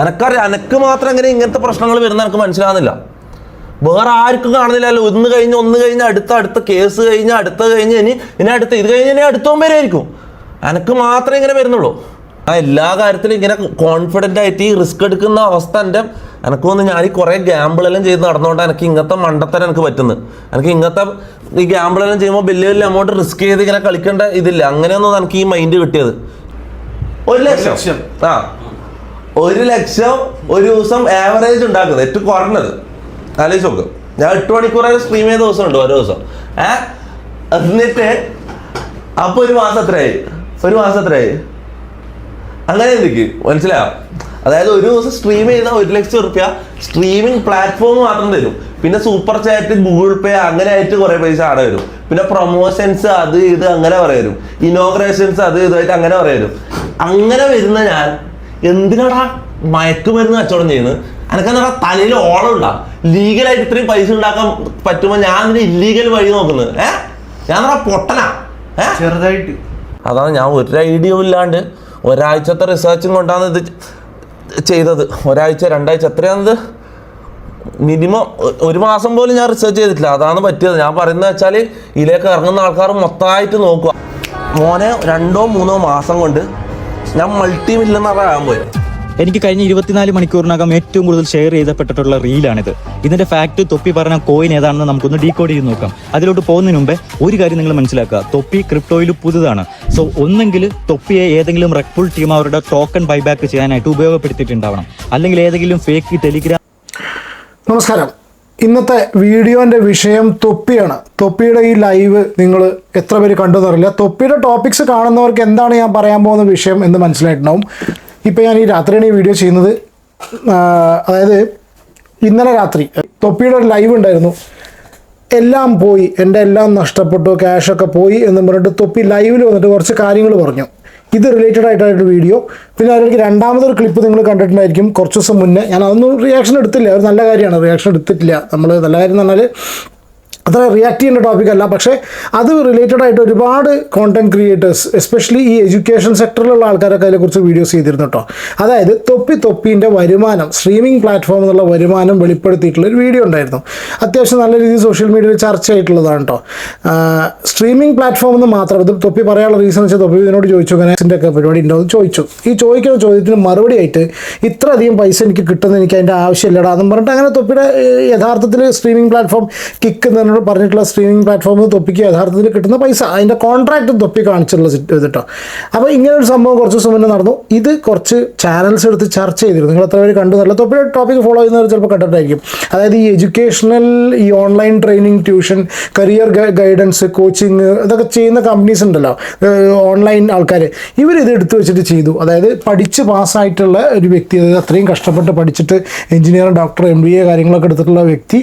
എനക്കറിയാം എനക്ക് മാത്രം എങ്ങനെ ഇങ്ങനത്തെ പ്രശ്നങ്ങൾ വരുന്ന എനിക്ക് മനസ്സിലാകുന്നില്ല വേറെ ആർക്കും കാണുന്നില്ലല്ലോ. ഒന്ന് കഴിഞ്ഞ് ഒന്ന് കഴിഞ്ഞ് അടുത്ത അടുത്ത കേസ് കഴിഞ്ഞ് അടുത്ത കഴിഞ്ഞ് ഇനി ഇനി അടുത്ത ഇത് കഴിഞ്ഞ് ഇനി അടുത്ത വരെയായിരിക്കും. എനക്ക് മാത്രമേ ഇങ്ങനെ വരുന്നുള്ളൂ. ആ എല്ലാ കാര്യത്തിലും ഇങ്ങനെ കോൺഫിഡന്റ് ആയിട്ട് ഈ റിസ്ക് എടുക്കുന്ന അവസ്ഥ എന്റെ എനിക്ക് തോന്നുന്നു ഞാൻ ഈ കുറേ ഗ്യാമ്പിളെല്ലാം ചെയ്ത് നടന്നുകൊണ്ട് എനിക്ക് ഇങ്ങനത്തെ മണ്ടത്തരം എനിക്ക് പറ്റുന്നത്. എനിക്ക് ഇങ്ങനത്തെ ഈ ഗ്യാമ്പിളെല്ലാം ചെയ്യുമ്പോൾ വലിയ വലിയ എമൗണ്ട് റിസ്ക് ചെയ്ത് ഇങ്ങനെ കളിക്കേണ്ട ഇതില്ല. അങ്ങനെയൊന്നും എനിക്ക് ഈ മൈൻഡ് കിട്ടിയത്? ഒരു ലക്ഷം. ആ. ഒരു ലക്ഷം ഒരു ദിവസം ആവറേജ് ഉണ്ടാക്കുന്നത്. ഏറ്റവും കുറഞ്ഞത്. ആലോചിച്ച് നോക്ക്. ഞാൻ എട്ട് മണിക്കൂറായി സ്ട്രീം ചെയ്ത ദിവസം ഉണ്ട് ഓരോ ദിവസം. ഏ? എന്നിട്ട് അപ്പൊ ഒരു മാസം എത്രയായി? ഒരു മാസം എത്രയായി? അങ്ങനെ എന്തൊക്കെ മനസ്സിലായോ? അതായത് ഒരു ദിവസം സ്ട്രീം ചെയ്താൽ ഒരു ലക്ഷം റുപ്യ സ്ട്രീമിംഗ് പ്ലാറ്റ്ഫോം മാത്രം തരും. പിന്നെ സൂപ്പർ ചാറ്റ് ഗൂഗിൾ പേ അങ്ങനെ ആയിട്ട് കുറെ പൈസ ആടെ വരും. പിന്നെ പ്രൊമോഷൻസ് അത് ഇത് അങ്ങനെ പറയും ഇനോഗ്രേഷൻസ് അത് ഇതായിട്ട് അങ്ങനെ പറയും അങ്ങനെ വരുന്ന ഞാൻ എന്തിനാടാ മയക്കുമരുന്ന് കച്ചവടം ചെയ്യുന്നത്? എനിക്കെന്താ തലയിൽ ഓളം ഉണ്ടാ? ലീഗലായിട്ട് ഇത്രയും പൈസ ഉണ്ടാക്കാൻ പറ്റുമ്പോൾ ഞാൻ അതിന് ഇല്ലീഗൽ വഴി നോക്കുന്നത് ഏ? ഞാൻ പൊട്ടനാ? ഏ? ചെറുതായിട്ട്. അതാണ് ഞാൻ ഒരു ഐഡിയ ഇല്ലാണ്ട് ഒരാഴ്ചത്തെ റിസർച്ചും കൊണ്ടാണ് ഇത് ചെയ്തത്. ഒരാഴ്ച രണ്ടാഴ്ച എത്രയാണത്? മിനിമം ഒരു മാസം പോലും ഞാൻ റിസർച്ച് ചെയ്തിട്ടില്ല. അതാണ് പറ്റിയത്. ഞാൻ പറയുന്നത് വെച്ചാൽ ഇതിലേക്ക് ഇറങ്ങുന്ന ആൾക്കാർ മൊത്തമായിട്ട് നോക്കുക. മോനെ രണ്ടോ മൂന്നോ മാസം കൊണ്ട് ഞാൻ മൾട്ടി മില്ലെന്നറിയാൻ പോയി. എനിക്ക് കഴിഞ്ഞ ഇരുപത്തിനാല് മണിക്കൂറിനകം ഏറ്റവും കൂടുതൽ ഷെയർ ചെയ്തപ്പെട്ടിട്ടുള്ള റീലാണിത്. ഇതിന്റെ ഫാക്ട് തൊപ്പി പറഞ്ഞ കോയിൻ ഏതാണെന്ന് നമുക്കൊന്ന് ഡീകോഡ് ചെയ്ത് നോക്കാം. അതിലോട്ട് പോകുന്നതിന് മുമ്പേ ഒരു കാര്യം നിങ്ങൾ മനസ്സിലാക്കുക. തൊപ്പി ക്രിപ്റ്റോയിൽ പുതുതാണ്. സോ ഒന്നെങ്കിൽ തൊപ്പിയെ ഏതെങ്കിലും റെക്പുൾ ടീം അവരുടെ ടോക്കൺ ബൈബാക്ക് ചെയ്യാനായിട്ട് ഉപയോഗപ്പെടുത്തിയിട്ടുണ്ടാവണം. അല്ലെങ്കിൽ ഏതെങ്കിലും ഫേക്ക് ടെലിഗ്രാം നമസ്കാരം. ഇന്നത്തെ വീഡിയോന്റെ വിഷയം തൊപ്പിയാണ്. തൊപ്പിയുടെ ഈ ലൈവ് നിങ്ങൾ എത്ര പേര് കണ്ടു എന്നറിയില്ല തൊപ്പിയുടെ ടോപ്പിക്സ് കാണുന്നവർക്ക് എന്താണ് ഞാൻ പറയാൻ പോകുന്ന വിഷയം എന്ന് മനസ്സിലായിട്ടുണ്ടാവും. ഇപ്പം ഞാൻ ഈ രാത്രിയാണ് ഈ വീഡിയോ ചെയ്യുന്നത്. അതായത് ഇന്നലെ രാത്രി തൊപ്പിയുടെ ഒരു ലൈവ് ഉണ്ടായിരുന്നു. എല്ലാം പോയി എന്റെ എല്ലാം നഷ്ടപ്പെട്ടു ക്യാഷൊക്കെ പോയി എന്ന് പറഞ്ഞിട്ട് തൊപ്പി ലൈവിൽ വന്നിട്ട് കുറച്ച് കാര്യങ്ങൾ പറഞ്ഞു. ഇത് റിലേറ്റഡ് ആയിട്ടായിട്ട് വീഡിയോ പിന്നെ അതിലേക്ക് രണ്ടാമതൊരു ക്ലിപ്പ് നിങ്ങൾ കണ്ടിട്ടുണ്ടായിരിക്കും കുറച്ച് ദിവസം മുന്നേ. ഞാൻ അതൊന്നും റിയാക്ഷൻ എടുത്തില്ല. ഒരു നല്ല കാര്യമാണ്. റിയാക്ഷൻ എടുത്തിട്ടില്ല. നമ്മൾ നല്ല കാര്യം എന്ന് പറഞ്ഞാൽ അത്ര റിയാക്ട് ചെയ്യേണ്ട ടോപ്പിക് അല്ല. പക്ഷേ അത് റിലേറ്റഡ് ആയിട്ട് ഒരുപാട് കോണ്ടന്റ് ക്രിയേറ്റേഴ്സ് എസ്പെഷ്യലി ഈ എഡ്യൂക്കേഷൻ സെക്ടറിലുള്ള ആൾക്കാരൊക്കെ അതിനെക്കുറിച്ച് വീഡിയോസ് ചെയ്തിരുന്നു കേട്ടോ അതായത് തൊപ്പി തൊപ്പീന്റെ വരുമാനം സ്ട്രീമിംഗ് പ്ലാറ്റ്ഫോം എന്നുള്ള വരുമാനം വെളിപ്പെടുത്തിയിട്ടുള്ള ഒരു വീഡിയോ ഉണ്ടായിരുന്നു. അത്യാവശ്യം നല്ല രീതിയിൽ സോഷ്യൽ മീഡിയയിൽ ചർച്ചയായിട്ടുള്ളതാണ് കേട്ടോ സ്ട്രീമിംഗ് പ്ലാറ്റ്ഫോം എന്ന് മാത്രം ഇത് തൊപ്പി പറയാനുള്ള റീസൺ വെച്ചാൽ തൊപ്പി ഇതിനോട് ചോദിച്ചു അങ്ങനെ ഒക്കെ പരിപാടി ഉണ്ടോ എന്ന് ചോദിച്ചു. ഈ ചോദിക്കുന്ന ചോദ്യത്തിന് മറുപടി ആയിട്ട് ഇത്രയധികം പൈസ എനിക്ക് കിട്ടുന്ന എനിക്ക് അതിന്റെ ആവശ്യമില്ലടാ എന്നും പറഞ്ഞിട്ട് അങ്ങനെ തൊപ്പിയുടെ യഥാർത്ഥത്തിൽ സ്ട്രീമിംഗ് പ്ലാറ്റ്ഫോം കിക്ക് എന്നോട് പറഞ്ഞിട്ടുള്ള സ്ട്രീമിംഗ് പ്ലാറ്റ്ഫോമിൽ തൊപ്പിക്ക് യഥാർത്ഥത്തിൽ കിട്ടുന്ന പൈസ അതിന്റെ കോൺട്രാക്റ്റ് തൊപ്പി കാണിച്ചിട്ടുള്ള ഇതിട്ടോ. അപ്പോൾ ഇങ്ങനെ ഒരു സംഭവം കുറച്ച് ദിവസം മുന്നേ നടന്നു. ഇത് കുറച്ച് ചാനൽസ് എടുത്ത് ചർച്ച ചെയ്തിരുന്നു. നിങ്ങൾ എത്ര പേര് കണ്ടു നല്ല തൊപ്പിയുടെ ടോപ്പിക് ഫോളോ ചെയ്യുന്നവർ ചിലപ്പോൾ കണ്ടിട്ടായിരിക്കും. അതായത് ഈ എഡ്യൂക്കേഷണൽ ഈ online training tuition career guidance coaching ഇതൊക്കെ ചെയ്യുന്ന കമ്പനീസ് ഉണ്ടല്ലോ. ഓൺലൈൻ ആൾക്കാർ ഇവർ ഇത് എടുത്തു വെച്ചിട്ട് ചെയ്തു. അതായത് പഠിച്ച് പാസ്സായിട്ടുള്ള ഒരു വ്യക്തി അതായത് അത്രയും കഷ്ടപ്പെട്ട് പഠിച്ചിട്ട് engineer doctor M B A കാര്യങ്ങളൊക്കെ എടുത്തിട്ടുള്ള വ്യക്തി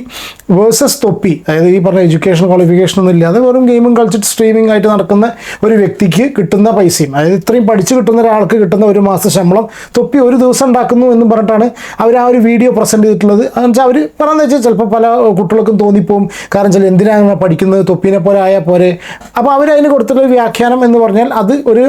വേഴ്സസ് തൊപ്പി. അതായത് ഈ പറഞ്ഞ എഡ്യൂക്കേഷൻ ക്വാളിഫിക്കേഷൻ ഒന്നും ഇല്ലാതെ വെറും ഗെയിമും കളിച്ചിട്ട് സ്ട്രീമിംഗ് ആയിട്ട് നടക്കുന്ന ഒരു വ്യക്തിക്ക് കിട്ടുന്ന പൈസയും അതായത് ഇത്രയും പഠിച്ചു കിട്ടുന്ന ഒരാൾക്ക് കിട്ടുന്ന ഒരു മാസ ശമ്പളം തൊപ്പി ഒരു ദിവസം ഉണ്ടാക്കുന്നു എന്ന് പറഞ്ഞിട്ടാണ് അവർ ആ ഒരു വീഡിയോ പ്രസന്റ് ചെയ്തിട്ടുള്ളത്. എന്നുവെച്ചാൽ അവർ പറയുന്നത് വെച്ചാൽ ചിലപ്പോൾ പല കുട്ടികൾക്കും തോന്നിപ്പോകും കാരണം വെച്ചാൽ എന്തിനാണ് പഠിക്കുന്നത്? തൊപ്പിനെ പോലെ ആയാൽ പോരെ. അപ്പോൾ അവർ അതിന് കൊടുത്തിട്ടുള്ള വ്യാഖ്യാനം എന്ന് പറഞ്ഞാൽ അത് ഒരു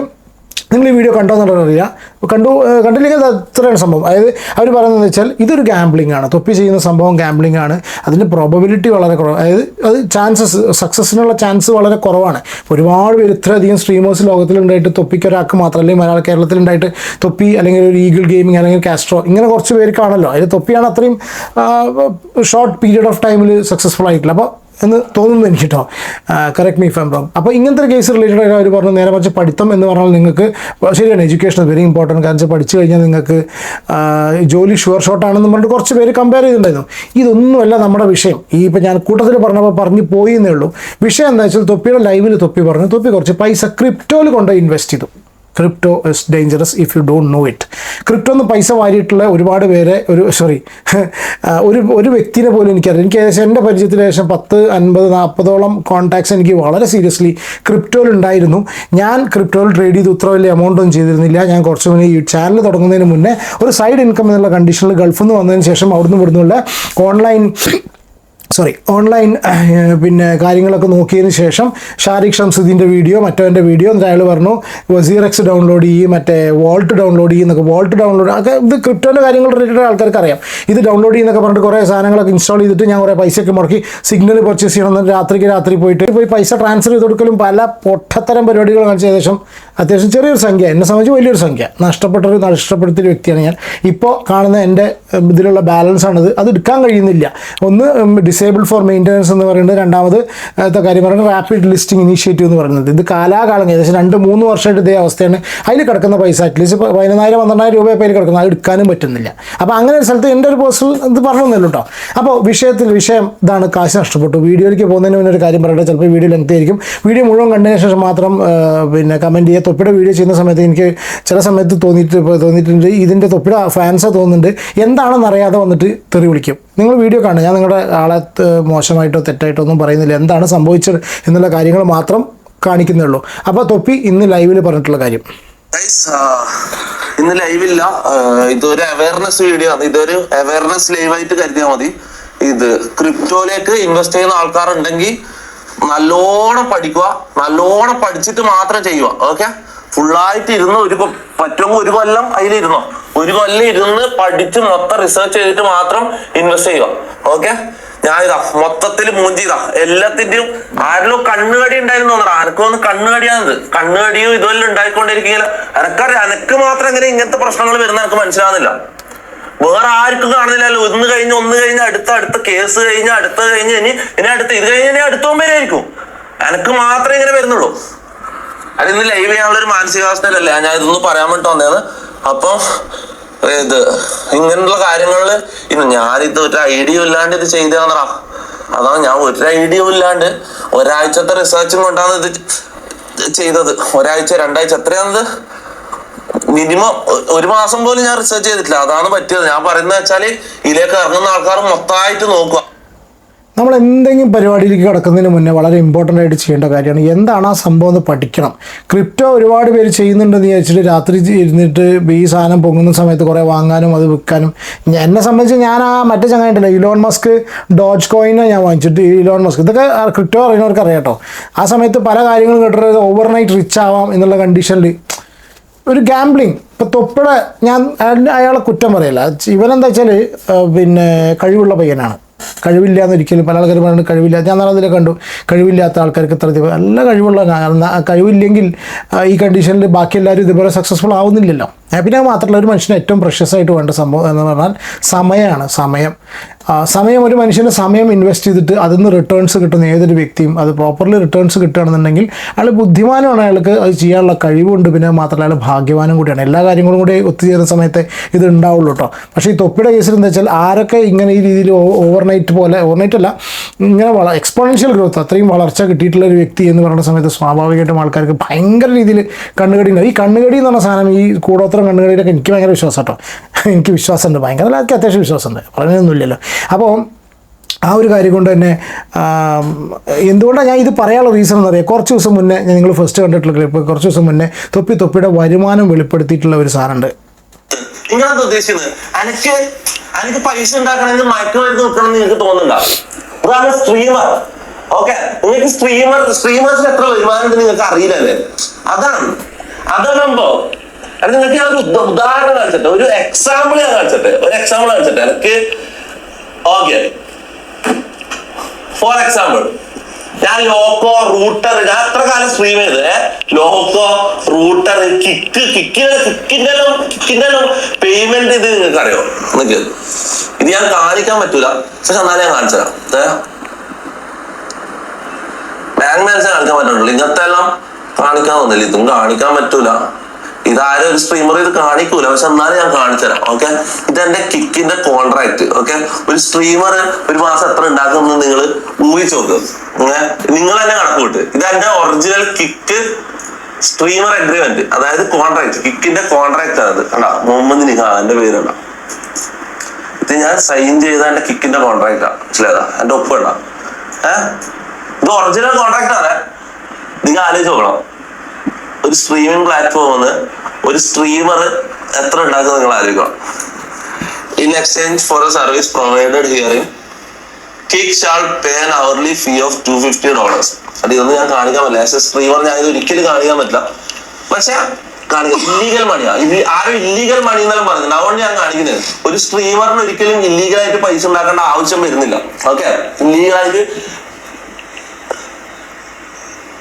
നിങ്ങൾ ഈ വീഡിയോ കണ്ടോ എന്നുള്ളത് അറിയാം കണ്ടു കണ്ടില്ലെങ്കിൽ അത് അത്രയാണ് സംഭവം. അതായത് അവർ പറയുന്നത് വെച്ചാൽ ഇതൊരു ഗാംബ്ലിംഗ് ആണ്. തൊപ്പി ചെയ്യുന്ന സംഭവം ഗാംബ്ലിംഗ് ആണ്. അതിന്റെ പ്രോബബിലിറ്റി വളരെ കുറവ്. അതായത് അത് ചാൻസസ് സക്സസ്സിനുള്ള ചാൻസ് വളരെ കുറവാണ്. ഒരുപാട് പേര് ഇത്രയധികം സ്ട്രീമേഴ്സ് ലോകത്തിലുണ്ടായിട്ട് തൊപ്പിക്ക് ഒരാൾക്ക് അല്ലെങ്കിൽ മലയാള കേരളത്തിലുണ്ടായിട്ട് തൊപ്പി അല്ലെങ്കിൽ ഒരു ഈഗിൾ ഗെയിമിംഗ് അല്ലെങ്കിൽ കാസ്ട്രോ ഇങ്ങനെ കുറച്ച് പേർക്കാണല്ലോ അതിൽ തൊപ്പിയാണ് അത്രയും ഷോർട്ട് പീരീഡ് ഓഫ് ടൈമിൽ സക്സസ്ഫുൾ ആയിട്ടുള്ളത്. അപ്പോൾ എന്ന് തോന്നുന്നു എനിക്ക് കേട്ടോ കറക്റ്റ് മീ ഫാം റോങ് അപ്പോൾ ഇങ്ങനത്തെ ഒരു കേസ് റിലേറ്റഡ് ആയിട്ട് അവർ പറഞ്ഞു നേരെ മറിച്ച് പഠിത്തം എന്ന് പറഞ്ഞാൽ നിങ്ങൾക്ക് ശരിയാണ് എഡ്യൂക്കേഷൻ വെരി ഇമ്പോർട്ടന്റ് കാരണം വെച്ചാൽ പഠിച്ചു കഴിഞ്ഞാൽ നിങ്ങൾക്ക് ജോലി ഷുവർ ഷോട്ടാണെന്ന് പറഞ്ഞിട്ട് കുറച്ച് പേര് കമ്പയർ ചെയ്തിട്ടുണ്ടായിരുന്നു. ഇതൊന്നുമല്ല നമ്മുടെ വിഷയം. ഈ ഇപ്പം ഞാൻ കൂട്ടത്തിൽ പറഞ്ഞപ്പോൾ പറഞ്ഞു പോയി എന്നേ ഉള്ളൂ. വിഷയം എന്താ വെച്ചാൽ തൊപ്പിയുടെ ലൈവിൽ തൊപ്പി പറഞ്ഞു. തൊപ്പി കുറച്ച് പൈസ ക്രിപ്റ്റോയിൽ കൊണ്ടുപോയി ഇൻവെസ്റ്റ് ചെയ്തു. Crypto is dangerous if you don't know it crypto എന്ന് പൈസ വാരിയിട്ടുള്ള ഒരുപാട് പേരെ ഒരു സോറി ഒരു ഒരു വ്യക്തിനെ പോലും എനിക്കറിയാം എനിക്ക് ഏകദേശം എന്റെ പരിചയത്തിൽ ഏകദേശം പത്ത് അൻപത് നാൽപ്പതോളം കോൺടാക്ട്സ് എനിക്ക് വളരെ സീരിയസ്ലി ക്രിപ്റ്റോയിൽ ഉണ്ടായിരുന്നു. ഞാൻ ക്രിപ്റ്റോയിൽ ട്രേഡ് ചെയ്ത്. ഇത്ര വലിയ എമൗണ്ട് ഒന്നും ചെയ്തിരുന്നില്ല. ഞാൻ കുറച്ച് മുന്നേ ഈ ചാനൽ തുടങ്ങുന്നതിന് മുന്നേ ഒരു സൈഡ് ഇൻകം എന്നുള്ള കണ്ടീഷനിൽ ഗൾഫിൽ നിന്ന് വന്നതിന് ശേഷം അവിടുന്ന് ഇവിടുന്നുള്ള ഓൺലൈൻ സോറി ഓൺലൈൻ പിന്നെ കാര്യങ്ങളൊക്കെ നോക്കിയതിന് ശേഷം ഷാരിഖ് ഷംസുദ്ദീന്റെ വീഡിയോ മറ്റവന്റെ വീഡിയോ എന്നിട്ട് അയാൾ പറഞ്ഞു വസീറക്സ് ഡൗൺലോഡ് ചെയ്യും മറ്റേ വോൾട്ട് ഡൗൺലോഡ് ചെയ്യും എന്നൊക്കെ. വോൾട്ട് ഡൗൺലോഡ് ഒക്കെ ഇത് ക്രിപ്റ്റോന്റെ കാര്യങ്ങൾ റിലേറ്റഡ് ആൾക്കാർക്ക് അറിയാം. ഇത് ഡൗൺലോഡ് ചെയ്യുന്നൊക്കെ പറഞ്ഞിട്ട് കുറേ സാധനങ്ങളൊക്കെ ഇൻസ്റ്റാൾ ചെയ്തിട്ട് ഞാൻ കുറേ പൈസയൊക്കെ മുടക്കി സിഗ്നൽ പർച്ചേസ് ചെയ്യണമെന്ന് രാത്രിക്ക് രാത്രി പോയിട്ട് പോയി പൈസ ട്രാൻസ്ഫർ ചെയ്ത് കൊടുക്കലും പല പൊട്ടത്തരം പരിപാടികൾ കാണിച്ച ഏകദേശം അത്യാവശ്യം ചെറിയൊരു സംഖ്യ എന്നെ സംബന്ധിച്ച് വലിയൊരു സംഖ്യ. നഷ്ടപ്പെട്ടൊരു നഷ്ടപ്പെടുത്തിയൊരു വ്യക്തിയാണ് ഞാൻ. ഇപ്പോൾ കാണുന്ന എന്റെ ഇതിലുള്ള ബാലൻസ് ആണത്. അത് എടുക്കാൻ കഴിയുന്നില്ല. ഒന്ന് ഡിസേബിൾ ഫോർ മെയിന്റനൻസ് എന്ന് പറയുന്നത് രണ്ടാമത് കാര്യം പറയുന്നത് റാപ്പിഡ് ലിസ്റ്റിംഗ് ഇനീഷ്യേറ്റീവ് എന്ന് പറയുന്നത്. ഇത് കാലാകാലം ഏകദേശം രണ്ട് മൂന്ന് വർഷമായിട്ട് ഇതേ അവസ്ഥയാണ്. അതിൽ കിടക്കുന്ന പൈസ അറ്റ്ലീസ്റ്റ് പതിനൊന്നായിരം പന്ത്രണ്ടായിരം രൂപ പേര് കിടക്കുന്നത്. അത് എടുക്കാനും പറ്റുന്നില്ല. അപ്പോൾ അങ്ങനെ ഒരു സ്ഥലത്ത് എന്റെ ഒരു പേഴ്സണൽ ഇത് പറഞ്ഞൊന്നുമില്ല കേട്ടോ. അപ്പോൾ വിഷയത്തിൽ വിഷയം ഇതാണ്. കാശ് നഷ്ടപ്പെട്ടു. വീഡിയോയിലേക്ക് പോകുന്നതിന് മുന്നേ ഒരു കാര്യം പറയട്ടെ. ചിലപ്പോൾ വീഡിയോ ലെങ്ത് ആയിരിക്കും. വീഡിയോ മുഴുവൻ കണ്ടതിന് ശേഷം മാത്രം പിന്നെ കമന്റ് ചെയ്യുക തൊപ്പിയുടെ വീഡിയോ ചെയ്യുന്ന സമയത്ത് എനിക്ക് ചില സമയത്ത് തോന്നിയിട്ട് തോന്നിയിട്ടുണ്ട് ഇതിന്റെ തൊപ്പിയുടെ ഫാൻസ് തോന്നുന്നുണ്ട്. എന്താണെന്ന് അറിയാതെ വന്നിട്ട് തെറി വിളിക്കും. നിങ്ങൾ വീഡിയോ കാണുക. ഞാൻ നിങ്ങളുടെ ആളെ മോശമായിട്ടോ തെറ്റായിട്ടോ ഒന്നും പറയുന്നില്ല. എന്താണ് സംഭവിച്ചത് എന്നുള്ള കാര്യങ്ങൾ മാത്രം കാണിക്കുന്നുള്ളൂ അപ്പോൾ തൊപ്പി ഇന്ന് ലൈവിൽ പറഞ്ഞിട്ടുള്ള കാര്യം. ഇന്ന് ലൈവില്ല ഇതൊരു അവയർനെസ് വീഡിയോ ആണ്. ഇതൊരു അവയർനെസ് ലൈവായിട്ട് കരുതിയാൽ മതി. ഇത് ക്രിപ്റ്റോയിലേക്ക് ഇൻവെസ്റ്റ് ചെയ്യുന്ന ആൾക്കാരുണ്ടെങ്കിൽ നല്ലോണം പഠിക്കുക നല്ലോണം പഠിച്ചിട്ട് മാത്രം ചെയ്യുക. ഓക്കെ ഫുള്ളായിട്ട് ഇരുന്ന് ഒരു പറ്റുമെങ്കിൽ ഒരു കൊല്ലം അതിലിരുന്നോ. ഒരു കൊല്ലം ഇരുന്ന് പഠിച്ച് മൊത്തം റിസർച്ച് ചെയ്തിട്ട് മാത്രം ഇൻവെസ്റ്റ് ചെയ്യുക. ഓക്കെ ഞാൻ ഇതാ മൊത്തത്തിൽ മൂഞ്ചിതാ എല്ലാത്തിന്റെയും ആരിലോ കണ്ണുകടി ഉണ്ടായിരുന്നു തോന്നണം അനക്കൊന്ന് കണ്ണുകടിയാണിത്. കണ്ണുകടിയും ഇതുമെല്ലാം ഉണ്ടായിക്കൊണ്ടിരിക്കുകയില്ല. എനക്കറിയാം എനക്ക് മാത്രം എങ്ങനെ ഇങ്ങനത്തെ പ്രശ്നങ്ങൾ വരുന്ന എനിക്ക് മനസ്സിലാവുന്നില്ല. വേറെ ആർക്കും കാണുന്നില്ലല്ലോ. ഒന്ന് കഴിഞ്ഞ് ഒന്ന് കഴിഞ്ഞ് അടുത്ത അടുത്ത കേസ് കഴിഞ്ഞ് അടുത്ത കഴിഞ്ഞ് ഇനി ഇനി അടുത്ത ഇത് കഴിഞ്ഞ് ഇനി അടുത്ത വരെയായിരിക്കും. എനക്ക് മാത്രമേ ഇങ്ങനെ വരുന്നുള്ളൂ. അത് ഇന്ന് ലൈവ് ചെയ്യാനുള്ള ഒരു മാനസികാവസ്ഥയിലല്ല? ഞാൻ ഇതൊന്ന് പറയാൻ വേണ്ടി വന്നത്. അപ്പൊ ഇത് ഇങ്ങനെയുള്ള കാര്യങ്ങളിൽ ഇന്ന് ഞാനിത് ഒരു ഐഡിയ ഇല്ലാണ്ട് ഇത് ചെയ്തതാണറാ അതാണ് ഞാൻ ഒരു ഐഡിയ ഇല്ലാണ്ട് ഒരാഴ്ചത്തെ റിസർച്ചും കൊണ്ടാണ് ഇത് ചെയ്തത്. ഒരാഴ്ച രണ്ടാഴ്ച എത്രയാണത്? മിനിമം ഒരു മാസം പോലും ഞാൻ റിസർച്ച് ചെയ്തിട്ടില്ല. അതാണ് പറ്റിയത്. ഞാൻ പറയുന്നത് വെച്ചാൽ ഇതിലേക്ക് ഇറങ്ങുന്ന ആൾക്കാർ മൊത്തമായിട്ട് നോക്കുക. നമ്മൾ എന്തെങ്കിലും പരിപാടിയിലേക്ക് കിടക്കുന്നതിന് മുന്നേ വളരെ ഇമ്പോർട്ടന്റ് ആയിട്ട് ചെയ്യേണ്ട കാര്യമാണ്. എന്താണ് ആ സംഭവം എന്ന് പഠിക്കണം. ക്രിപ്റ്റോ ഒരുപാട് പേര് ചെയ്യുന്നുണ്ടെന്ന് വിചാരിച്ചിട്ട് രാത്രി ഇരുന്നിട്ട് ഈ സാധനം പൊങ്ങുന്ന സമയത്ത് കുറേ വാങ്ങാനും അത് വിൽക്കാനും. എന്നെ സംബന്ധിച്ച് ഞാൻ ആ മറ്റേ ചങ്ങായിട്ടില്ല ഇലോൺ മസ്ക് ഡോജ് കോയിനെ ഞാൻ വാങ്ങിച്ചിട്ട് ഇലോൺ മസ്ക് ഇതൊക്കെ ക്രിപ്റ്റോ അറിയുന്നവർക്ക് അറിയാം കേട്ടോ. ആ സമയത്ത് പല കാര്യങ്ങളും കേട്ടിട്ട് ഓവർനൈറ്റ് റിച്ച് ആവാം എന്നുള്ള കണ്ടീഷനിൽ ഒരു ഗാംബ്ലിങ് ഇപ്പം തൊപ്പട ഞാൻ അയാളെ കുറ്റം പറയില്ല. ഇവനെന്താ വെച്ചാൽ പിന്നെ കഴിവുള്ള പയ്യനാണ്. കഴിവില്ല എന്നൊരിക്കലും പല ആൾക്കാർ പറയുന്നത് കഴിവില്ല. ഞാൻ നാളെ കണ്ടു. കഴിവില്ലാത്ത ആൾക്കാർക്ക് ഇത്ര നല്ല കഴിവുള്ള കഴിവില്ലെങ്കിൽ ഈ കണ്ടീഷനിൽ ബാക്കി എല്ലാവരും ഇതുപോലെ സക്സസ്ഫുൾ ആവുന്നില്ലല്ലോ. അത് മാത്രമല്ല ഒരു മനുഷ്യന് ഏറ്റവും പ്രഷ്യസ് ആയിട്ട് വേണ്ട സംഭവം എന്ന് പറഞ്ഞാൽ സമയമാണ് സമയം. സമയം ഒരു മനുഷ്യന് സമയം ഇൻവെസ്റ്റ് ചെയ്തിട്ട് അതിൽ നിന്ന് റിട്ടേൺസ് കിട്ടുന്ന ഏതൊരു വ്യക്തിയും അത് പ്രോപ്പർലി റിട്ടേൺസ് കിട്ടുകയാണെന്നുണ്ടെങ്കിൽ അയാൾ ബുദ്ധിമാനുമാണ് അയാൾക്ക് അത് ചെയ്യാനുള്ള കഴിവുണ്ട് പിന്നെ മാത്രമല്ല അയാൾ ഭാഗ്യവാനും കൂടിയാണ്. എല്ലാ കാര്യങ്ങളും കൂടി ഒത്തുചേരുന്ന സമയത്ത് ഇത് ഉണ്ടാവുള്ളൂ കേട്ടോ പക്ഷേ ഈ തൊപ്പിയുടെ കേസിൽ എന്താ വെച്ചാൽ ആരൊക്കെ ഇങ്ങനെ ഈ രീതിയിൽ ഓവർനൈറ്റ് പോലെ ഓവർനൈറ്റ് അല്ല ഇങ്ങനെ വള എക്സ്പോണൻഷ്യൽ ഗ്രോത്ത് അത്രയും വളർച്ച കിട്ടിയിട്ടുള്ള ഒരു വ്യക്തി എന്ന് പറയുന്ന സമയത്ത് സ്വാഭാവികമായിട്ടും ആൾക്കാർക്ക് ഭയങ്കര രീതിയിൽ കണ്ണുകടി ഉണ്ടാവും. ഈ കണ്ണുകടി എന്ന് പറഞ്ഞ സാധനം ഈ കൂടോത്രം കണ്ണുകടിയിലൊക്കെ എനിക്ക് ഭയങ്കര വിശ്വാസം കേട്ടോ എനിക്ക് വിശ്വാസമുണ്ട് ഭയങ്കര എല്ലാവർക്കും അത്യാവശ്യം വിശ്വാസമുണ്ട്. പറഞ്ഞൊന്നുമില്ലല്ലോ അപ്പോൾ ആ ഒരു കാര്യം കൊണ്ട് തന്നെ എന്തുകൊണ്ടാണ് ഞാൻ ഇത് പറയാനുള്ള റീസൺ എന്ന് അറിയാം? കുറച്ച് ദിവസം മുന്നേ ഞാൻ നിങ്ങൾ ഫസ്റ്റ് കണ്ടിട്ടുള്ള ക്ലിപ്പ് കുറച്ച് ദിവസം മുന്നേ തൊപ്പി തൊപ്പിയുടെ വരുമാനം വെളിപ്പെടുത്തിയിട്ടുള്ള ഒരു സാറുണ്ട് എനിക്ക് പൈസ ഉണ്ടാക്കണമെങ്കിൽ സ്ട്രീമർ ഓക്കെ നിങ്ങൾക്ക് സ്ട്രീമർ സ്ട്രീമേഴ്സിന് എത്ര വരുമാനം നിങ്ങൾക്ക് അറിയില്ലല്ലേ? അതാണ്. അതാകുമ്പോ അത് നിങ്ങൾക്ക് ഞാൻ ഒരു ഉദാഹരണം കാണിച്ചിട്ട്. ഒരു എക്സാമ്പിൾ ഞാൻ കാണിച്ചിട്ട്. ഒരു എക്സാമ്പിൾ കാണിച്ചിട്ട്. എനിക്ക് ഓക്കെ ഫോർ എക്സാമ്പിൾ ഞാൻ ലോക്കോ റൂട്ടർ ഞാൻ എത്ര കാലം സ്ട്രീം ചെയ്ത്? ലോക്കോ റൂട്ടർ കിക്ക് കിക്കിന്റെ കിക്കിന്റെ കിക്കിന്റെ പേയ്മെന്റ് ഇത് നിങ്ങൾക്ക് അറിയോ നിങ്ങൾക്ക് ഇത് ഞാൻ കാണിക്കാൻ പറ്റൂല. പക്ഷെ എന്നാലും ഞാൻ കാണിച്ചതാ ബാങ്ക് മാനേജർ കാണിക്കാൻ പറ്റുള്ളൂ ഇങ്ങനത്തെ എല്ലാം കാണിക്കാൻ തോന്നില്ല. ഇതും കാണിക്കാൻ പറ്റൂല. ഇതാരും ഒരു സ്ട്രീമർ ഇത് കാണിക്കൂല. പക്ഷെ എന്നാലും ഞാൻ കാണിച്ചുതരാം. ഓക്കെ ഇതെന്റെ കിക്കിന്റെ കോൺട്രാക്ട് ഓക്കെ ഒരു സ്ട്രീമർ ഒരു മാസം എത്ര ഉണ്ടാക്കുന്നത് നിങ്ങൾ ഊഹിച്ചു നോക്കുക നിങ്ങൾ തന്നെ കണക്ക് ഇതെന്റെ ഒറിജിനൽ കിക്ക് സ്ട്രീമർ അഗ്രിമെന്റ് അതായത് കോൺട്രാക്ട് കിക്കിന്റെ കോൺട്രാക്ട് ആണ് അത്. മുഹമ്മദ് നിഹാന്റെ പേരുണ്ട? ഇത് ഞാൻ സൈൻ ചെയ്ത എന്റെ കിക്കിന്റെ കോൺട്രാക്ട് ആണ് മനസ്സിലായതാ? എന്റെ ഒപ്പ് ഉണ്ടാ ഏഹ് ഇത് ഒറിജിനൽ കോൺട്രാക്ട് ആണ്. നിങ്ങൾ ആലോചിച്ച് നോക്കണം. ഒരു സ്ട്രീമിംഗ് പ്ലാറ്റ്ഫോമിൽ ഒരു സ്ട്രീമർ എത്ര ഉണ്ടാക്കുന്നത് നിങ്ങൾ ആലോചിക്കണം. In exchange for a service provided hearing Kick shall pay an hourly fee of two fifty dollars അത് ഇതൊന്നും ഞാൻ കാണിക്കാൻ പറ്റില്ല. ആസ് എ സ്ട്രീമർ ഞാൻ ഇത് ഒരിക്കലും കാണിക്കാൻ പറ്റില്ല. പക്ഷെ കാണിക്കാം. ഇല്ലീഗൽ മണിയാ ആരും ഇല്ലീഗൽ മണി എന്നെല്ലാം പറഞ്ഞിട്ടുണ്ട് അതുകൊണ്ട് ഞാൻ കാണിക്കുന്നത്. ഒരു സ്ട്രീമറിന് ഒരിക്കലും ഇല്ലീഗൽ ആയിട്ട് പൈസ ഉണ്ടാക്കേണ്ട ആവശ്യം വരുന്നില്ല. ഓക്കെ ഇല്ലീഗൽ ആയിട്ട്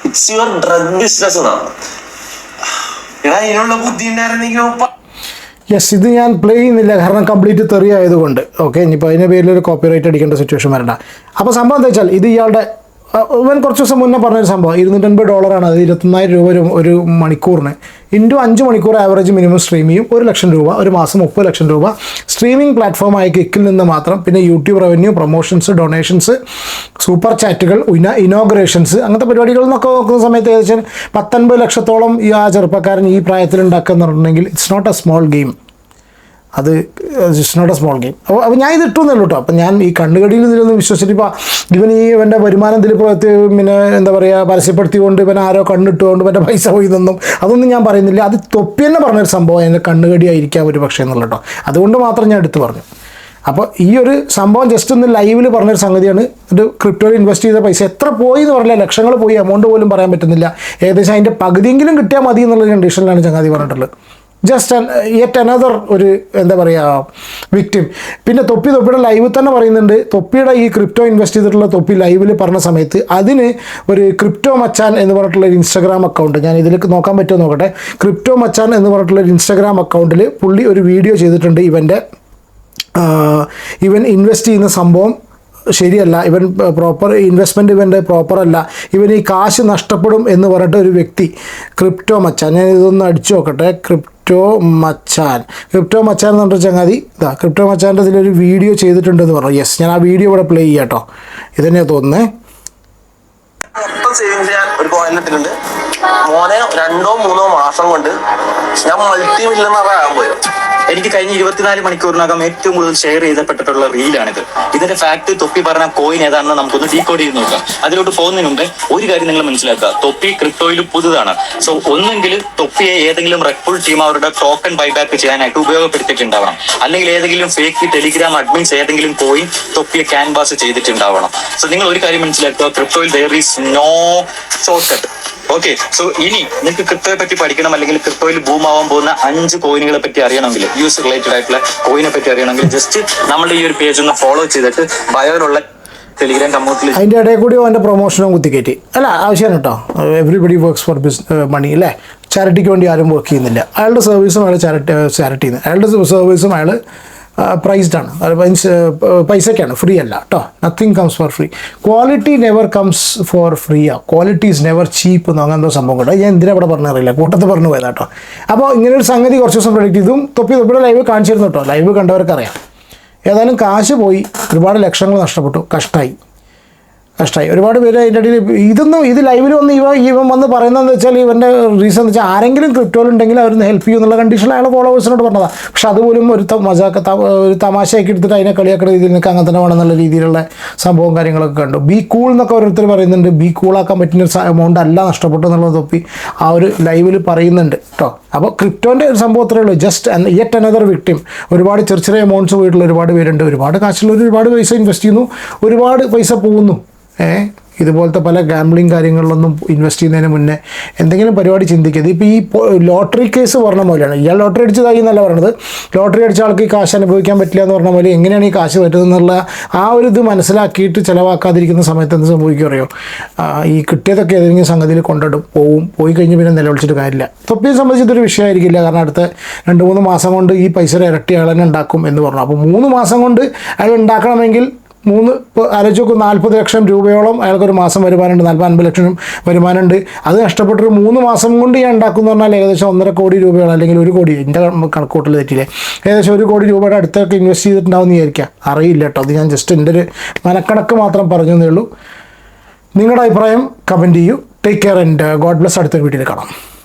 ഇറ്റ്സ് യുവർ ഡ്രഗ് ബിസിനസ് എന്നാണ്. യെസ് ഇത് ഞാൻ പ്ലേ ചെയ്യുന്നില്ല. കാരണം കംപ്ലീറ്റ് തെറി ആയതുകൊണ്ട്. ഓക്കെ ഇനിയിപ്പോൾ അതിന്റെ പേരിൽ ഒരു കോപ്പിറൈറ്റ് അടിക്കേണ്ട സിറ്റുവേഷൻ വരണ്ട. അപ്പോൾ സംഭവം എന്താ വെച്ചാൽ ഇത് ഇയാളുടെ ഇവൻ കുറച്ച് ദിവസം മുന്നേ പറഞ്ഞൊരു സംഭവം. ഇരുന്നൂറ്റൻപത് ഡോളറാണ് അത് ഇരുപത്തൊന്നായിരം രൂപ ഒരു ഒരു മണിക്കൂറിന്. ഇന്റു അഞ്ച് മണിക്കൂർ ആവറേജ് മിനിമം സ്ട്രീം ചെയ്യും. ഒരു ലക്ഷം രൂപ ഒരു മാസം മുപ്പത് ലക്ഷം രൂപ. സ്ട്രീമിംഗ് പ്ലാറ്റ്ഫോമായ കിക്കിൽ നിന്ന് മാത്രം. പിന്നെ YouTube revenue promotions donations super ചാറ്റുകൾ ഇന ഇനോഗ്രേഷൻസ് അങ്ങനത്തെ പരിപാടികൾ എന്നൊക്കെ നോക്കുന്ന സമയത്ത് ഏകദേശം പത്തൊൻപത് ലക്ഷത്തോളം ഈ ആ ചെറുപ്പക്കാരൻ ഈ പ്രായത്തിൽ ഉണ്ടാക്കുക എന്ന് പറഞ്ഞിട്ടുണ്ടെങ്കിൽ it's not a small game അത് it's not a small game അപ്പോൾ അപ്പോൾ ഞാൻ ഇത് ഇട്ടു ഉള്ളൂ കേട്ടോ അപ്പോൾ ഞാൻ ഈ കണ്ണുകടിയിൽ ഇതിലൊന്നും വിശ്വസിച്ചിട്ട് ഇപ്പോൾ ഇവൻ ഈ ഇവന്റെ വരുമാനം ഇതിൽ പിന്നെ എന്താ പറയുക പരസ്യപ്പെടുത്തിക്കൊണ്ട് ഇവൻ ആരോ കണ്ണിട്ടുകൊണ്ട് ഇവന്റെ പൈസ പോയി നിന്നും. അതൊന്നും ഞാൻ പറയുന്നില്ല. അത് തൊപ്പി തന്നെ പറഞ്ഞൊരു സംഭവം എന്റെ കണ്ണുകടിയായിരിക്കാം ഒരു പക്ഷേ എന്നുള്ള കേട്ടോ അതുകൊണ്ട് മാത്രം ഞാൻ എടുത്തു പറഞ്ഞു. അപ്പോൾ ഈ ഒരു സംഭവം ജസ്റ്റ് ഒന്ന് ലൈവിൽ പറഞ്ഞൊരു സംഗതിയാണ്. ഒരു ക്രിപ്റ്റോയിൽ ഇൻവെസ്റ്റ് ചെയ്ത പൈസ എത്ര പോയി എന്ന് പറഞ്ഞാൽ ലക്ഷങ്ങൾ പോയി. എമൗണ്ട് പോലും പറയാൻ പറ്റുന്നില്ല. ഏകദേശം അതിന്റെ പകുതിയെങ്കിലും കിട്ടിയാൽ മതി എന്നുള്ള കണ്ടീഷനിലാണ് ചങ്ങാതി പറഞ്ഞിട്ടുള്ളത്. ജസ്റ്റ് യെറ്റ് അനദർ ഒരു എന്താ പറയുക വിക്ടിം പിന്നെ തൊപ്പി തൊപ്പിയുടെ ലൈവ് തന്നെ പറയുന്നുണ്ട്. തൊപ്പിയുടെ ഈ ക്രിപ്റ്റോ ഇൻവെസ്റ്റ് ചെയ്തിട്ടുള്ള തൊപ്പി ലൈവിൽ പറഞ്ഞ സമയത്ത് അതിന് ഒരു ക്രിപ്റ്റോ മച്ചാൻ എന്ന് പറഞ്ഞിട്ടുള്ള ഒരു ഇൻസ്റ്റാഗ്രാം അക്കൗണ്ട് ഞാൻ ഇതിലേക്ക് നോക്കാൻ പറ്റുമോ നോക്കട്ടെ? ക്രിപ്റ്റോ മച്ചാൻ എന്ന് പറഞ്ഞിട്ടുള്ള ഒരു ഇൻസ്റ്റാഗ്രാം അക്കൗണ്ടിൽ പുള്ളി ഒരു വീഡിയോ ചെയ്തിട്ടുണ്ട് ഇവന്റെ ഇവൻ ഇൻവെസ്റ്റ് ചെയ്യുന്ന സംഭവം ശരിയല്ല. ഇവൻ പ്രോപ്പർ ഇൻവെസ്റ്റ്മെന്റ് ഇവന്റെ പ്രോപ്പർ അല്ല. ഇവൻ ഈ കാശ് നഷ്ടപ്പെടും എന്ന് പറഞ്ഞിട്ട് ഒരു വ്യക്തി ക്രിപ്റ്റോ മച്ചാൻ ഞാൻ ഇതൊന്ന് അടിച്ചു നോക്കട്ടെ. ക്രിപ്റ്റോ മച്ചാൻ. ക്രിപ്റ്റോ മച്ചാൻ എന്ന് പറഞ്ഞ ചങ്ങാതി ഇതാ ക്രിപ്റ്റോ മച്ചാന്റെ ഇതിലൊരു വീഡിയോ ചെയ്തിട്ടുണ്ടെന്ന് പറഞ്ഞു. യെസ് ഞാൻ ആ വീഡിയോ ഇവിടെ പ്ലേ ചെയ്യാം കേട്ടോ ഇതന്നെയാണ് തോന്നുന്നത് മൊത്തം സേവിങ്സ് ഞാൻ ഒരു മോനെ രണ്ടോ മൂന്നോ മാസം കൊണ്ട് ഞാൻ മൾട്ടി മില്യണർ ആകാൻ പോയത്. എനിക്ക് കഴിഞ്ഞ ഇരുപത്തിനാല് മണിക്കൂറിനകം ഏറ്റവും കൂടുതൽ ഷെയർ ചെയ്തപ്പെട്ടിട്ടുള്ള റീലാണിത്. ഇതിന്റെ ഫാക്ട് തൊപ്പി പറഞ്ഞ കോയിൻ ഏതാണെന്ന് നമുക്കൊന്ന് ഡീകോഡ് ചെയ്ത് നോക്കാം. അതിലോട്ട് പോകുന്നതിന് മുമ്പേ ഒരു കാര്യം നിങ്ങൾ മനസ്സിലാക്കുക. തൊപ്പി ക്രിപ്റ്റോയിൽ പുതുതാണ്. സോ ഒന്നെങ്കിൽ തൊപ്പിയെ ഏതെങ്കിലും റെക്ഫുൾ ടീം അവരുടെ ടോക്കൺ ബൈബാക്ക് ചെയ്യാനായിട്ട് ഉപയോഗപ്പെടുത്തിയിട്ടുണ്ടാവണം. അല്ലെങ്കിൽ ഏതെങ്കിലും ഫേക്ക് ടെലിഗ്രാം അഡ്മിൻസ് ഏതെങ്കിലും കോയിൻ തൊപ്പിയെ ക്യാൻവാസ് ചെയ്തിട്ടുണ്ടാവണം. സോ നിങ്ങൾ ഒരു കാര്യം മനസ്സിലാക്കുക. ക്രിപ്റ്റോയിൽ there is no short cut okay so ഇനി നിങ്ങൾക്ക് ക്രിപ്റ്റോയെ പറ്റി പഠിക്കണം അല്ലെങ്കിൽ ക്രിപ്റ്റോയിൽ ബൂം ആവാൻ പോകുന്ന അഞ്ച് കോയിനുകളെ പറ്റി അറിയണമെങ്കിൽ യൂസ് റിലേറ്റഡ് ആയിട്ടുള്ള കോയിനെ പറ്റി അറിയണമെങ്കിൽ ജസ്റ്റ് നമ്മുടെ ഈ ഒരു പേജ് ഒന്ന് ഫോളോ ചെയ്തിട്ട് ബയോയിലുള്ള ടെലിഗ്രാം കമ്മ്യൂണിറ്റിയിൽ അതിന്റെ ഇടയിൽ കൂടി അവന്റെ പ്രൊമോഷനും കുത്തിക്കയറ്റി അല്ല ആവശ്യമാണ് കേട്ടോ. Everybody works for his money അല്ലേ? ചാരിറ്റിക്ക് വേണ്ടി ആരും വർക്ക് ചെയ്യുന്നില്ല. അയാളുടെ സർവീസും അയാൾ ചാരിറ്റി ചാരിറ്റി അയാളുടെ സർവീസും അയാൾ പ്രൈസ്ഡ് ആണ്. മീൻസ് പൈസയ്ക്കാണ് ഫ്രീ അല്ല കേട്ടോ nothing comes for free quality never comes for free ആ. ക്വാളിറ്റി ഈസ് നെവർ ചീപ്പ് എന്നോ അങ്ങനത്തെ സംഭവം കേട്ടോ ഞാൻ എന്തിനാ ഇവിടെ പറഞ്ഞറിയില്ല. കൂട്ടത്ത് പറഞ്ഞു പോയതാ കേട്ടോ അപ്പോൾ ഇങ്ങനെ ഒരു സംഗതി കുറച്ച് ദിവസം പ്രൊഡക്റ്റ് ഇതും തൊപ്പി തൊപ്പിയുടെ ലൈവ് കാണിച്ചിരുന്നു കേട്ടോ ലൈവ് കണ്ടവർക്കറിയാം. ഏതായാലും കാശ് പോയി. ഒരുപാട് ലക്ഷങ്ങൾ നഷ്ടപ്പെട്ടു. കഷ്ടമായി കഷ്ടമായി ഒരുപാട് പേര് അതിന്റെ ഇടയിൽ ഇതൊന്നും ഇത് ലൈവിൽ വന്ന് ഇവ ഇവൻ വന്ന് പറയുന്നതെന്ന് വെച്ചാൽ ഇവന്റെ റീസൺ എന്ന് വെച്ചാൽ ആരെങ്കിലും ക്രിപ്റ്റോയിൽ ഉണ്ടെങ്കിൽ അവരൊന്ന് ഹെൽപ്പ് ചെയ്യും എന്നുള്ള കണ്ടീഷനിൽ അയാൾ ഫോളോവേഴ്സിനോട് പറഞ്ഞതാണ് പക്ഷെ അതുപോലും ഒരു മജാക്ക ഒരു തമാശയാക്കി എടുത്തിട്ട് അതിനെ കളിയാക്കുന്ന രീതിയിൽ നിൽക്കുക അങ്ങനെ തന്നെ വേണം എന്നുള്ള രീതിയിലുള്ള സംഭവം കാര്യങ്ങളൊക്കെ കണ്ടു. ബി കൂൾ എന്നൊക്കെ ഓരോരുത്തർ പറയുന്നുണ്ട്. ബി കൂളാക്കാൻ പറ്റുന്ന ഒരു എമൗണ്ട് അല്ല നഷ്ടപ്പെട്ടു എന്നുള്ളത് തൊപ്പി ആ ഒരു ലൈവിൽ പറയുന്നുണ്ട് കേട്ടോ അപ്പോൾ ക്രിപ്റ്റോന്റെ ഒരു സംഭവം അത്രേ ഉള്ളൂ. ജസ്റ്റ് യെറ്റ് അനദർ വിക്ടിം ഒരുപാട് ചെറിയ ചെറിയ എമൗണ്ട്സ് പോയിട്ടുള്ള ഒരുപാട് പേരുണ്ട്. ഒരുപാട് കാശുള്ള ഒരുപാട് പൈസ ഇൻവെസ്റ്റ് ചെയ്യുന്നു. ഒരുപാട് പൈസ പോകുന്നു. ഇതുപോലത്തെ പല ഗാംബ്ലിങ് കാര്യങ്ങളിലൊന്നും ഇൻവെസ്റ്റ് ചെയ്യുന്നതിന് മുന്നേ എന്തെങ്കിലും പരിപാടി ചിന്തിക്കരുത്. ഇപ്പോൾ ഈ ലോട്ടറി കേസ് പറഞ്ഞ പോലെയാണ്. ഇയാൾ ലോട്ടറി അടിച്ചതായി എന്നല്ല പറയണത്. ലോട്ടറി അടിച്ച ആൾക്ക് ഈ കാശ് അനുഭവിക്കാൻ പറ്റില്ല എന്ന് പറഞ്ഞ പോലെ എങ്ങനെയാണ് ഈ കാശ് പറ്റുന്നതെന്നുള്ള ആ ഒരു ഇത് മനസ്സിലാക്കിയിട്ട് ചിലവാക്കാതിരിക്കുന്ന സമയത്ത് എന്ത് സംഭവിക്കും അറിയോ? ഈ കിട്ടിയതൊക്കെ ഏതെങ്കിലും സംഗതിയിൽ കൊണ്ടിടും പോവും പോയി കഴിഞ്ഞ് പിന്നെ നിലവിളിച്ചിട്ട് കാര്യമില്ല. തൊപ്പിയെ സംബന്ധിച്ച് ഇതൊരു വിഷയമായിരിക്കില്ല. കാരണം അടുത്ത രണ്ട് മൂന്ന് മാസം കൊണ്ട് ഈ പൈസ ഇരട്ടി അയാൾ ഉണ്ടാക്കും എന്ന് പറഞ്ഞു. അപ്പോൾ മൂന്ന് മാസം കൊണ്ട് അയാൾ ഉണ്ടാക്കണമെങ്കിൽ മൂന്ന് ആലോചിച്ച് നാൽപ്പത് ലക്ഷം രൂപയോളം അയാൾക്കൊരു മാസം വരുമാനമുണ്ട് നാൽപ്പത് അൻപത് ലക്ഷം വരുമാനമുണ്ട്. അത് നഷ്ടപ്പെട്ടൊരു മൂന്ന് മാസം കൊണ്ട് ഞാൻ ഉണ്ടാക്കുന്നു പറഞ്ഞാൽ ഏകദേശം ഒന്നര കോടി രൂപയോളം അല്ലെങ്കിൽ ഒരു കോടി. എന്റെ കണക്കൂട്ടൽ തെറ്റില്ലേ ഏകദേശം ഒരു കോടി രൂപയുടെ അടുത്തൊക്കെ ഇൻവെസ്റ്റ് ചെയ്തിട്ടുണ്ടാവും എന്ന് വിചാരിക്കുക അറിയില്ല കേട്ടോ അത് ഞാൻ ജസ്റ്റ് എന്റെ ഒരു മനക്കണക്ക് മാത്രം പറഞ്ഞു എന്നേ ഉള്ളൂ. നിങ്ങളുടെ അഭിപ്രായം കമന്റ് ചെയ്യൂ. Take care and God bless അടുത്ത വീട്ടിൽ കാണാം.